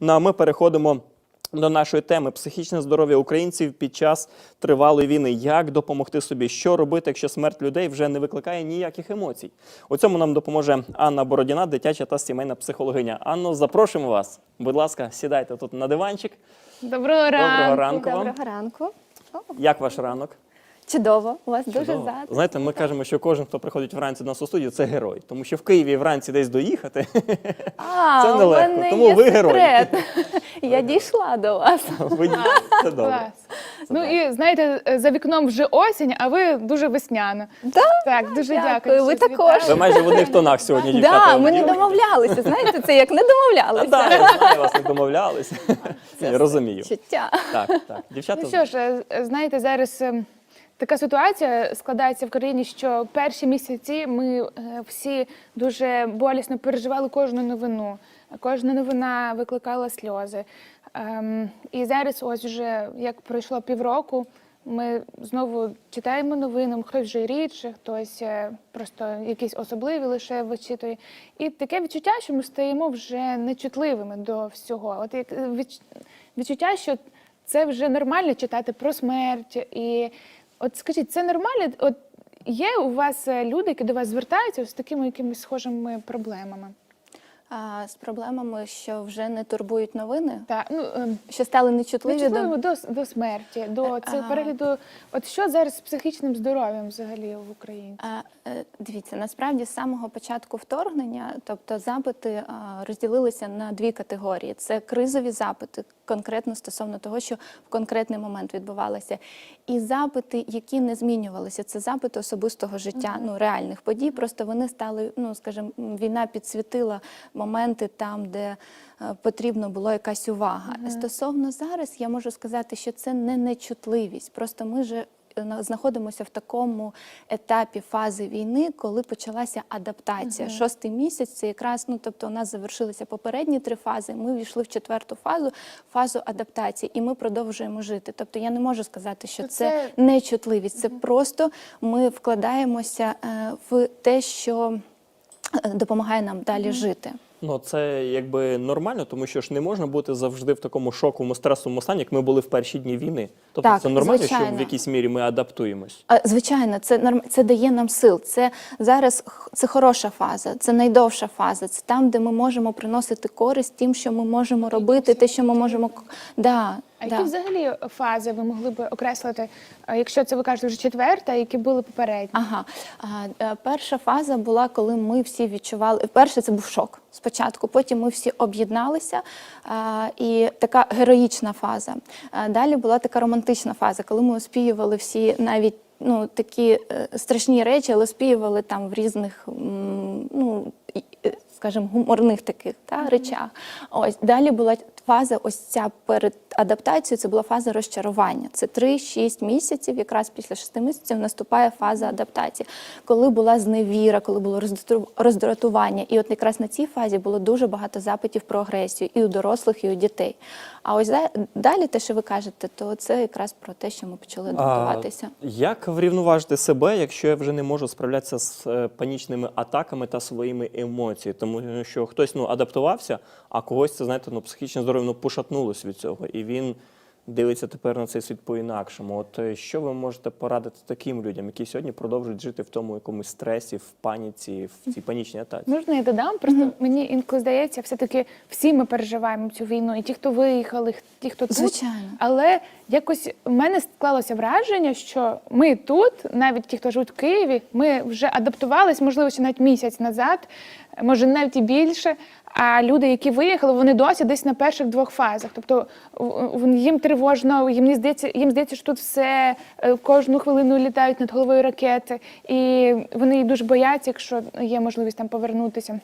Ну а ми переходимо. До нашої теми психічне здоров'я українців під час тривалої війни. Як допомогти собі? Що робити, якщо смерть людей вже не викликає ніяких емоцій? У цьому нам допоможе Анна Бородіна, дитяча та сімейна психологиня. Анно, запрошуємо вас. Будь ласка, сідайте тут на диванчик. Доброго ранку. Доброго ранку вам. Доброго ранку. Як ваш ранок? Чудово, у вас дуже Чудово. затишно. Знаєте, ми кажемо, що кожен, хто приходить вранці до нас у студію, це герой. Тому що в Києві вранці десь доїхати. А, Це нелегко, мене тому є ви герой. секрет. Я дійшла до вас. ви це добре. Клас. Ну і знаєте, за вікном вже осінь, а ви дуже весняна. Да? Так, дуже Дякую, дякую. ви що також. Ви майже в одних тонах сьогодні, дівчата. Да, ми не домовлялися. Знаєте, це як не домовлялися. да, я знаю, вас не домовлялися. Розумію. Чуття. Так, так. Дівчата, Ну що ж, е, знаєте, зараз е, така ситуація складається в країні, що перші місяці ми е, всі дуже болісно переживали кожну новину. Кожна новина викликала сльози. Ем, І зараз, ось вже як пройшло півроку, ми знову читаємо новини, хтось вже рідше, хтось е, просто якісь особливі лише вичитує. І таке відчуття, що ми стаємо вже нечутливими до всього. От як е, відчуття, що це вже нормально читати про смерть. І от скажіть, це нормально? От є у вас е, люди, які до вас звертаються з такими якимись схожими проблемами? А, з проблемами, що вже не турбують новини, Так, ну ем, що стали нечутливі до до, до смерті, до цього Ага. перегляду. От що зараз з психічним здоров'ям взагалі в Україні? А, е, Дивіться, насправді з самого початку вторгнення, тобто запити а, розділилися на дві категорії: це кризові запити, конкретно стосовно того, що в конкретний момент відбувалося, і запити, які не змінювалися. Це запити особистого життя, ну реальних подій. Просто вони стали, ну скажімо, війна підсвітила моменти там, де потрібна потрібно було якась увага. Стосовно зараз, я можу сказати, що це не нечутливість. Просто ми же е, знаходимося в такому етапі фази війни, коли почалася адаптація. Шостий місяць це якраз ну тобто у нас завершилися попередні три фази. Ми війшли в четверту фазу, фазу адаптації, і ми продовжуємо жити. Тобто я не можу сказати, що це, це- нечутливість. Це просто ми вкладаємося е, в те, що е, допомагає нам далі жити. Ну, це якби нормально, тому що ж не можна бути завжди в такому шоковому стресовому стані, як ми були в перші дні війни. Тобто Так, це нормально, що в якійсь мірі ми адаптуємось. А, Звичайно, це норм... це дає нам сил. Це зараз це хороша фаза, це найдовша фаза. Це там, де ми можемо приносити користь тим, що ми можемо робити, те, що ми можемо да, А да. які взагалі фази ви могли б окреслити, е, якщо це ви кажете вже четверта, які були попередні? Ага, а, е, перша фаза була, коли ми всі відчували. Перше це був шок спочатку. Потім ми всі об'єдналися, а, і така героїчна фаза. А, Далі була така романтична фаза, коли ми оспівували всі навіть. Ну, такі е, страшні речі, але співали там в різних, м, ну, і- е, скажімо, гуморних таких та, речах. Ось далі була фаза, ось ця перед адаптацією, це була фаза розчарування. Це 3-6 місяців, якраз після 6 місяців наступає фаза адаптації, коли була зневіра, коли було роздрату- роздратування. І от якраз на цій фазі було дуже багато запитів про агресію і у дорослих, і у дітей. А ось далі, те, що ви кажете, то це якраз про те, що ми почали адаптуватися. Як врівноважити себе, якщо я вже не можу справлятися з е, панічними атаками та своїми емоціями? Тому що хтось ну, адаптувався, а когось це, знаєте, ну, психічне здоров'я ну, пошатнулось від цього. І він дивиться тепер на цей світ по-інакшому. От е, що ви можете порадити таким людям, які сьогодні продовжують жити в тому якомусь стресі, в паніці, в цій панічній атаці? Можна я додам? Просто мені інколи здається, все-таки всі ми переживаємо цю війну, і ті, хто виїхали, ті, хто тут. Звичайно. Але якось в мене склалося враження, що ми тут, навіть ті, хто живуть в Києві, ми вже адаптувались, можливо, ще навіть місяць назад, може навіть і більше. А люди, які виїхали, вони досі десь на перших двох фазах. Тобто їм тривожно, їм не здається, їм здається, що тут все е, кожну хвилину літають над головою ракети, і вони дуже бояться, якщо є можливість там повернутися.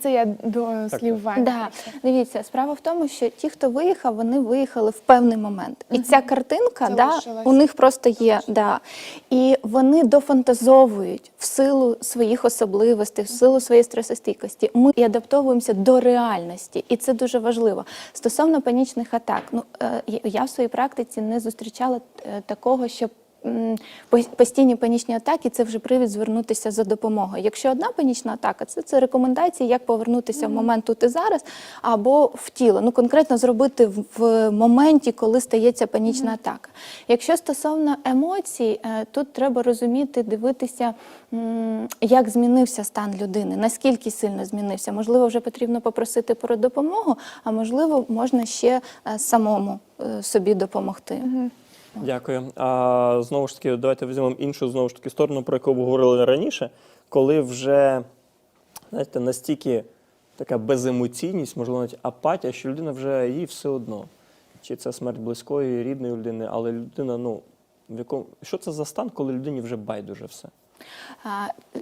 Це я до слів Вані. Да. Дивіться, справа в тому, що ті, хто виїхав, вони виїхали в певний момент. І ця картинка да, у них просто є. Да. І вони дофантазовують в силу своїх особливостей, в силу своєї стресостійкості. Ми і адаптовуємося до реальності, і це дуже важливо. Стосовно панічних атак, ну е, я в своїй практиці не зустрічала е, такого, щоб постійні панічні атаки це вже привід звернутися за допомогою. Якщо одна панічна атака, це, це рекомендації, як повернутися в момент тут і зараз, або в тіло. Ну конкретно зробити в, моменті, коли стається панічна атака. Якщо стосовно емоцій, е, тут треба розуміти, дивитися, як змінився стан людини, наскільки сильно змінився. Можливо, вже потрібно попросити про допомогу, а можливо, можна ще е, самому е, собі допомогти. Дякую. А знову ж таки, давайте візьмемо іншу знову ж таки сторону, про яку ви говорили раніше, коли вже знаєте, настільки така беземоційність, можливо, навіть апатія, що людина вже їй все одно. Чи це смерть близької, рідної людини, але людина, ну, в якому що це за стан, коли людині вже байдуже все?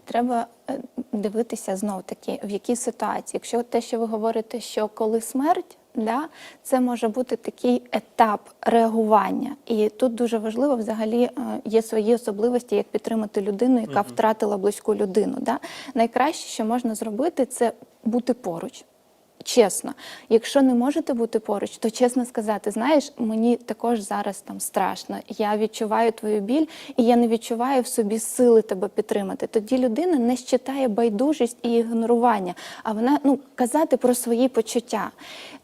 Треба е, дивитися знов таки, в якій ситуації. Якщо те, що ви говорите, що коли смерть, да, це може бути такий етап реагування. І тут дуже важливо взагалі е, є свої особливості, як підтримати людину, яка втратила близьку людину. Да. Найкраще, що можна зробити, це бути поруч. Чесно, якщо не можете бути поруч, то чесно сказати, знаєш, мені також зараз там страшно. Я відчуваю твою біль, і я не відчуваю в собі сили тебе підтримати. Тоді людина не щитає байдужість і ігнорування, а вона ну казати про свої почуття.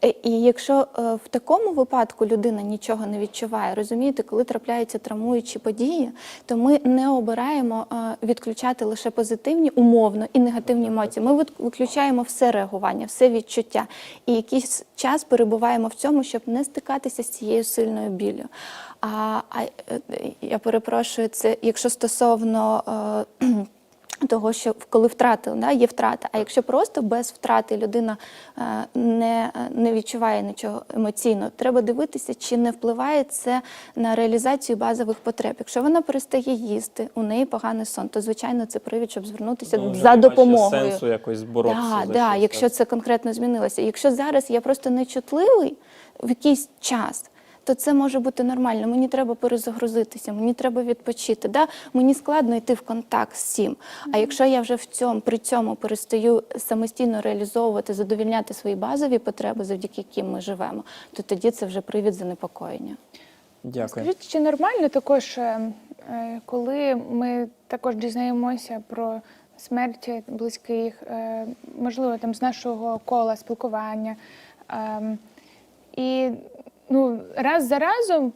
Е, І якщо е, в такому випадку людина нічого не відчуває, розумієте, коли трапляються травмуючі події, то ми не обираємо е, відключати лише позитивні умовно і негативні емоції. Ми виключаємо все реагування, все відчуття. І якийсь час перебуваємо в цьому, щоб не стикатися з цією сильною біллю. А, а е, я перепрошую, це якщо стосовно. е, того, що коли втратили, да, є втрата. А якщо просто без втрати людина е, не, не відчуває нічого емоційно, треба дивитися, чи не впливає це на реалізацію базових потреб. Якщо вона перестає їсти, у неї поганий сон, то звичайно це привід, щоб звернутися Ну, за допомогою. сенсу якось боротися. Да, за да, щось, якщо це конкретно змінилося. Якщо зараз я просто нечутливий в якийсь час. То це може бути нормально. Мені треба перезагрузитися, мені треба відпочити. Да? Мені складно йти в контакт з цим. А якщо я вже в цьому при цьому перестаю самостійно реалізовувати, задовільняти свої базові потреби, завдяки яким ми живемо, то тоді це вже привід занепокоєння. Дякую. Скажіть, чи нормально також, е, е, коли ми також дізнаємося про смерть близьких, е, можливо, там з нашого кола спілкування, ем, і ну, раз за разом,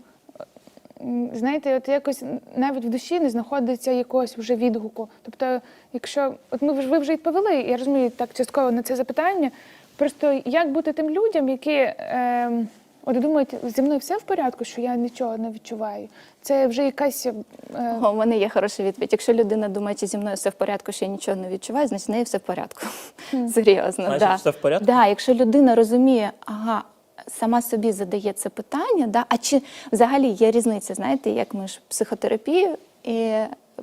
знаєте, от якось навіть в душі не знаходиться якогось вже відгуку. Тобто, якщо от ми вже ви вже відповіли, я розумію так частково на це запитання. Просто як бути тим людям, які е, от думають, зі мною все в порядку, що я нічого не відчуваю. Це вже якась е, О, у мене є хороша відповідь. Якщо людина думає, чи зі мною все в порядку, що я нічого не відчуваю, значить з нею все в порядку. Серйозно, Значить, да. все в порядку? Да, якщо людина розуміє, ага. Сама собі задає це питання, да? а чи взагалі є різниця, знаєте, як ми ж психотерапію і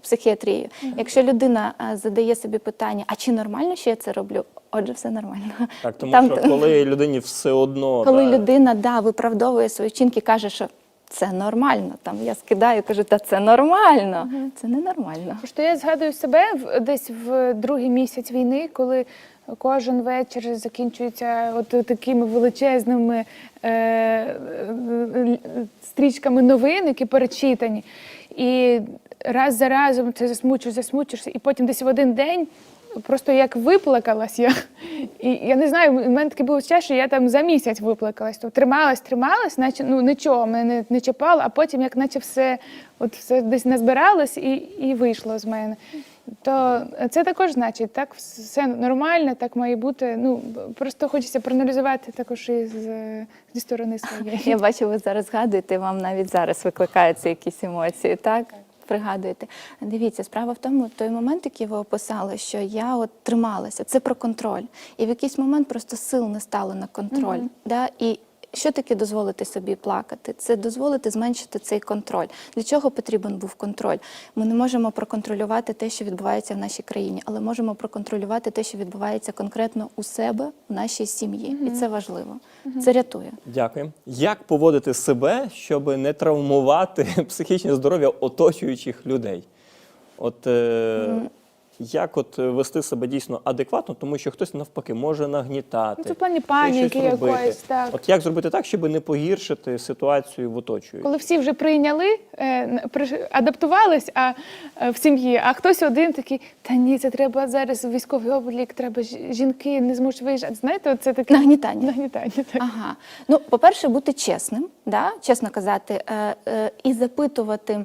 психіатрію. Якщо людина задає собі питання, а чи нормально, що я це роблю? Отже, все нормально. Так, тому Там- що коли людині все одно коли да, людина да, виправдовує свої вчинки, каже, що це нормально. Там я скидаю, кажу, та це нормально. Це не нормально. Просто я згадую себе десь в другий місяць війни, коли кожен вечір закінчується от такими величезними е, е, стрічками новин, які перечитані. І раз за разом це засмучуєш, засмучуєшся, і потім десь в один день. Просто як виплакалась я. І я не знаю, у мене таке було ще, що я там за місяць виплакалась. Тобто трималась, трималась, наче ну нічого мене не, не чіпало, а потім як наче все, от все десь назбиралось і, і вийшло з мене. То це також значить, так все нормально, так має бути. Ну просто хочеться проаналізувати також і зі сторони своєї. Я бачу, ви зараз згадуєте, вам навіть зараз викликаються якісь емоції, так? Пригадуєте. Дивіться, справа в тому, той момент, який ви описали, що я от трималася, це про контроль. І в якийсь момент просто сил не стало на контроль. Да? І що таке дозволити собі плакати? Це дозволити зменшити цей контроль. Для чого потрібен був контроль? Ми не можемо проконтролювати те, що відбувається в нашій країні, але можемо проконтролювати те, що відбувається конкретно у себе, в нашій сім'ї. І це важливо. Це рятує. Дякую. Як поводити себе, щоб не травмувати психічне здоров'я оточуючих людей? От е, як от е, вести себе дійсно адекватно, тому що хтось навпаки може нагнітати. Ну, це в плані паніки якоїсь, так. От як зробити так, щоб не погіршити ситуацію в оточуючій? Коли всі вже прийняли, е, приш- адаптувались а, е, в сім'ї, а хтось один такий, та ні, це треба зараз військовий облік, треба ж- жінки не зможуть виїжджати. Знаєте, це таке Нагнітання. Нагнітання, так. Ага. Ну, по-перше, бути чесним, да? чесно казати, е, е, і запитувати.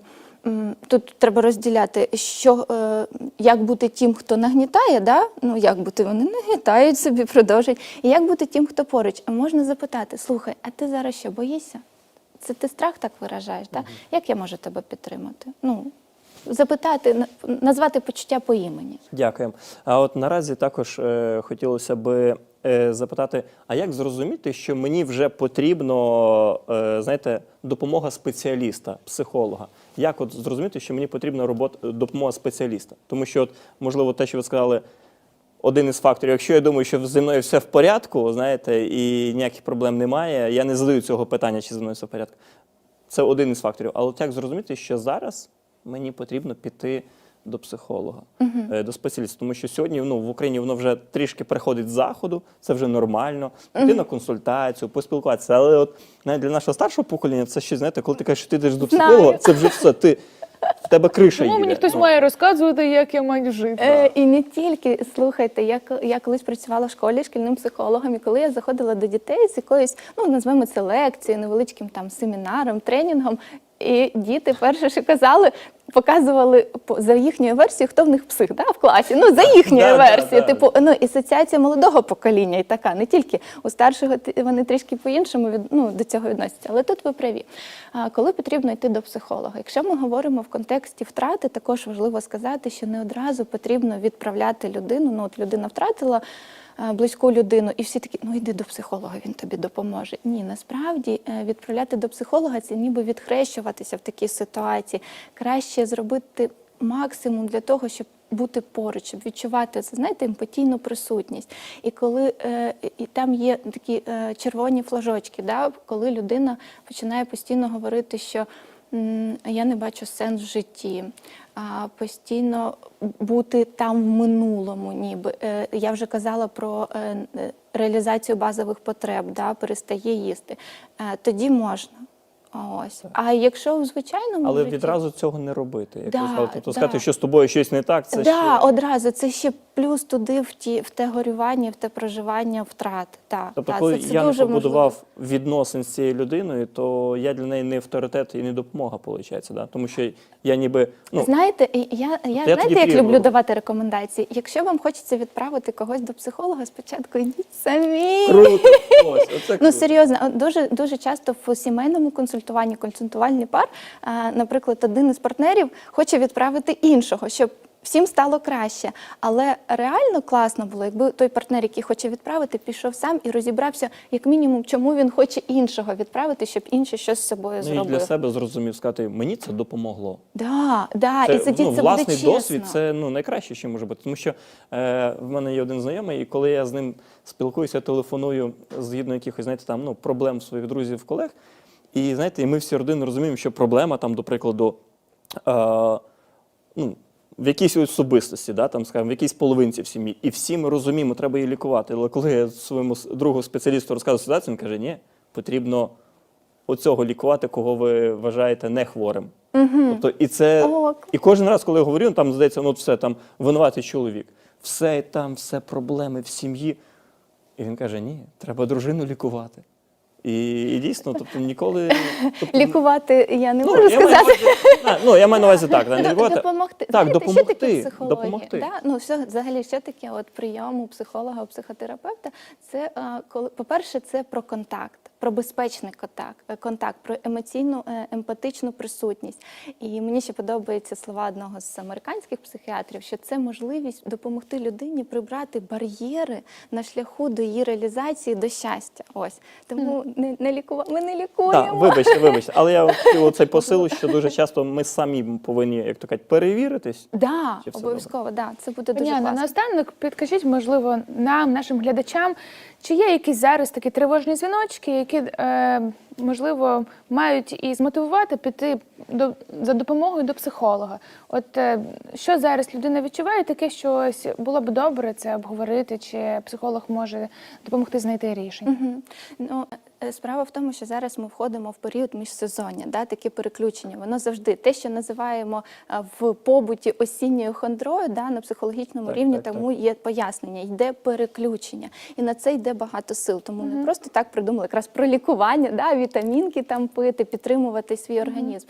Тут треба розділяти, що е, як бути тим, хто нагнітає, да? ну як бути, вони нагнітають собі, продовжують. І як бути тим, хто поруч. А Можна запитати: слухай, а ти зараз що боїшся? Це ти страх так виражаєш? Да? Як я можу тебе підтримати? Ну, запитати, на- назвати почуття по імені. Дякуємо. А от наразі також е, хотілося би е, запитати: а як зрозуміти, що мені вже потрібно, е, знаєте, допомога спеціаліста, психолога? Як от зрозуміти, що мені потрібна робота допомога спеціаліста? Тому що, от, можливо, те, що ви сказали. Один із факторів, якщо я думаю, що зі мною все в порядку, знаєте, і ніяких проблем немає, я не задаю цього питання, чи зі мною все в порядку. Це один із факторів. Але от як зрозуміти, що зараз мені потрібно піти до психолога, е, до спеціаліста, тому що сьогодні ну, в Україні воно вже трішки приходить з заходу, це вже нормально. Піти на консультацію, поспілкуватися. Але от навіть для нашого старшого покоління це щось, знаєте, коли ти кажеш, що ти йдеш до Знаю. психолога, це вже все. Ти в тебе криша їде. мені хтось Ну, має розказувати, як я маю жити? Е, і не тільки слухайте, я, я колись працювала в школі шкільним психологом, і коли я заходила до дітей з якоюсь, ну назвемо це лекцією, невеличким там семінаром, тренінгом. І діти перше, що казали, показували по- за їхньою версією, хто в них псих да, в класі. Ну за їхньою Да, версією. да. Типу, ну і асоціація молодого покоління і така, не тільки у старшого вони трішки по-іншому від ну, до цього відносяться. Але тут ви праві. А, коли потрібно йти до психолога? Якщо ми говоримо в контексті втрати, також важливо сказати, що не одразу потрібно відправляти людину. Ну, от людина втратила. Е, Близьку людину, і всі такі, ну йди до психолога, він тобі допоможе. Ні, насправді е, відправляти до психолога це ніби відхрещуватися в такій ситуації. Краще зробити максимум для того, щоб бути поруч, щоб відчувати це, знаєте, емпатійну присутність. І коли е, і там є такі е, червоні флажочки, да, коли людина починає постійно говорити, що я не бачу сенс в житті, постійно бути там в минулому, ніби Е, я вже казала про е, е, реалізацію базових потреб, да, перестає їсти. Тоді можна. Ось. А якщо в звичайному Але житті, відразу цього не робити. Як Да, сказали, тобто да. сказати, що з тобою щось не так, це да, ще... одразу це ще плюс туди в ті в те горювання, в те проживання втрат. Так, Тобто, так, коли це, це я не дуже побудував відносин з цією людиною, то я для неї не авторитет і не допомога, виходить, да? тому що я ніби ну Знаєте, і я, я, знаєте, як люблю давати рекомендації. Якщо вам хочеться відправити когось до психолога, спочатку йдіть самі. круто. Ось, оце Ну серйозно, дуже дуже часто в сімейному консультуванні, консультувальний пар, наприклад, один із партнерів хоче відправити іншого, щоб всім стало краще. Але реально класно було, якби той партнер, який хоче відправити, пішов сам і розібрався, як мінімум, чому він хоче іншого відправити, щоб інший щось з собою Ну, і для себе зрозумів сказати, мені це допомогло. Да, да, і тоді ну, це власний буде чесно. досвід це ну, найкраще, що може бути. Тому що е, в мене є один знайомий, і коли я з ним спілкуюся, телефоную згідно якихось, знаєте, там ну, проблем своїх друзів, колег. І знаєте, і ми всі родини розуміємо, що проблема там, до прикладу, е, ну, в якійсь особистості, да, там, скажімо, в якійсь половинці в сім'ї. І всі ми розуміємо, треба її лікувати. Але коли я своєму другу спеціалісту розказую ситуацію, він каже, ні, потрібно оцього лікувати, кого ви вважаєте не хворим. Тобто, і це Ок. і кожен раз, коли я говорю, там здається, ну все там винуватий чоловік, все там, все проблеми в сім'ї. І він каже: ні, треба дружину лікувати. І, і дійсно, тобто ніколи тобто, Лікувати я не ну, можу я маю увазі- ну, я маю на увазі так, не лікувати. Допомогти. Так, Знаєте, допомогти. Що таке психологія? допомогти. Да? Ну, все взагалі, що таке от прийом у психолога, у психотерапевта? Це, е, коли, по-перше, це про контакт, про безпечний контакт, е, контакт, про емоційну, е, емпатичну присутність. І мені ще подобаються слова одного з американських психіатрів, що це можливість допомогти людині прибрати бар'єри на шляху до її реалізації, до щастя. Ось. Тому не, не лікува... ми не лікуємо. Так, вибачте, вибачте. Але я хотів оцей посил, що дуже часто ми самі повинні, як то кажуть, перевіритись. Да, обов'язково, да. Це буде дуже Пані Анна, класно. наостанок підкажіть, можливо, нам, нашим глядачам, чи є якісь зараз такі тривожні дзвіночки, які які е, можливо мають і змотивувати піти до за допомогою до психолога. От е, що зараз людина відчуває, таке що ось було б добре це обговорити, чи психолог може допомогти знайти рішення. Угу. Ну, справа в тому, що зараз ми входимо в період міжсезоння, да, таке переключення. Воно завжди те, що називаємо е, в побуті осінньою хондрою, да, на психологічному Так, рівні, так, тому є пояснення, йде переключення. І на це йде багато сил. Тому не просто так придумали якраз про лікування, да, вітамінки там пити, підтримувати свій організм.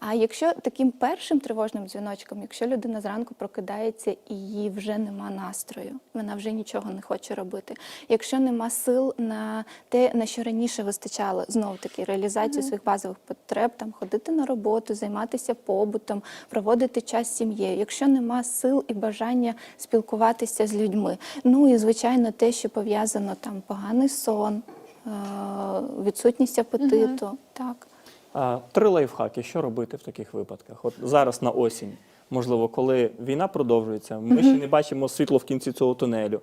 А якщо таким першим тривожним дзвіночком, якщо людина зранку прокидається і їй вже нема настрою, вона вже нічого не хоче робити. Якщо нема сил на те, на що раніше вистачало, знов таки реалізацію своїх базових потреб, там ходити на роботу, займатися побутом, проводити час з сім'єю. Якщо нема сил і бажання спілкуватися з людьми, ну і звичайно, те, що пов'язано там поганий сон, е, відсутність апетиту, так. Три лайфхаки. Що робити в таких випадках? От зараз на осінь, можливо, коли війна продовжується, ми ще не бачимо світло в кінці цього тунелю.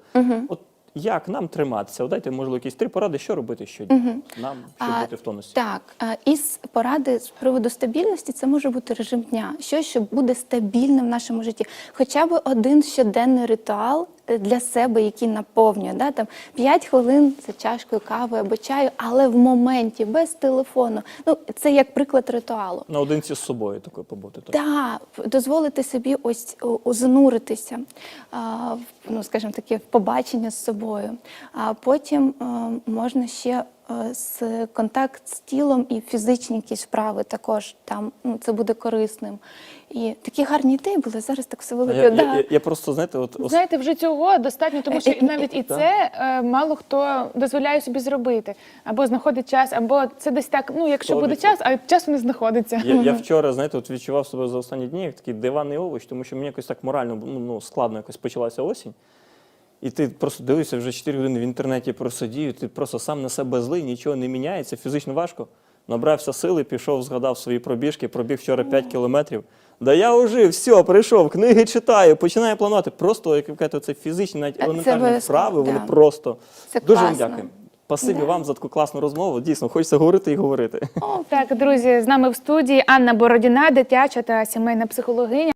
От як нам триматися? От Дайте, можливо, якісь три поради, що робити щодня нам, щоб А, бути в тонусі. Так, а, із поради з приводу стабільності це може бути режим дня. Щось, що буде стабільним в нашому житті. Хоча б один щоденний ритуал для себе, який наповнює. Да? Там 5 хвилин за чашкою кави або чаю, але в моменті, без телефону. Ну, це як приклад ритуалу. Наодинці з собою такою побути. так? Так, дозволити собі ось озануритися, ну скажімо таке, в побачення з собою. А потім е, можна ще з контакт з тілом і фізичні якісь вправи також там ну, це буде корисним. І такі гарні ідеї були. Зараз так все велике. Я, да. я, я, я просто, знаєте, от ос- Знаєте, вже цього достатньо, тому що Е, е, навіть і це е, мало хто дозволяє собі зробити, або знаходить час, або це десь так. Ну, якщо буде 100%. час, а часу не знаходиться. Я, я вчора, знаєте, от відчував себе за останні дні як такий диванний овоч, тому що мені якось так морально ну, ну, складно якось почалася осінь. І ти просто дивишся вже 4 години в інтернеті просидів, ти просто сам на себе злий, нічого не міняється, фізично важко. Набрався сили, пішов, згадав свої пробіжки, пробіг вчора 5 кілометрів. Да я ожив, все, прийшов, книги читаю, починаю планувати. Просто як ви це фізичні, навіть елементарні вправи, вони да. просто Це дуже вам класно. дякую. Спасибі Да. вам за таку класну розмову. Дійсно, хочеться говорити і говорити. Так, друзі, з нами в студії Анна Бородіна, дитяча та сімейна психологиня.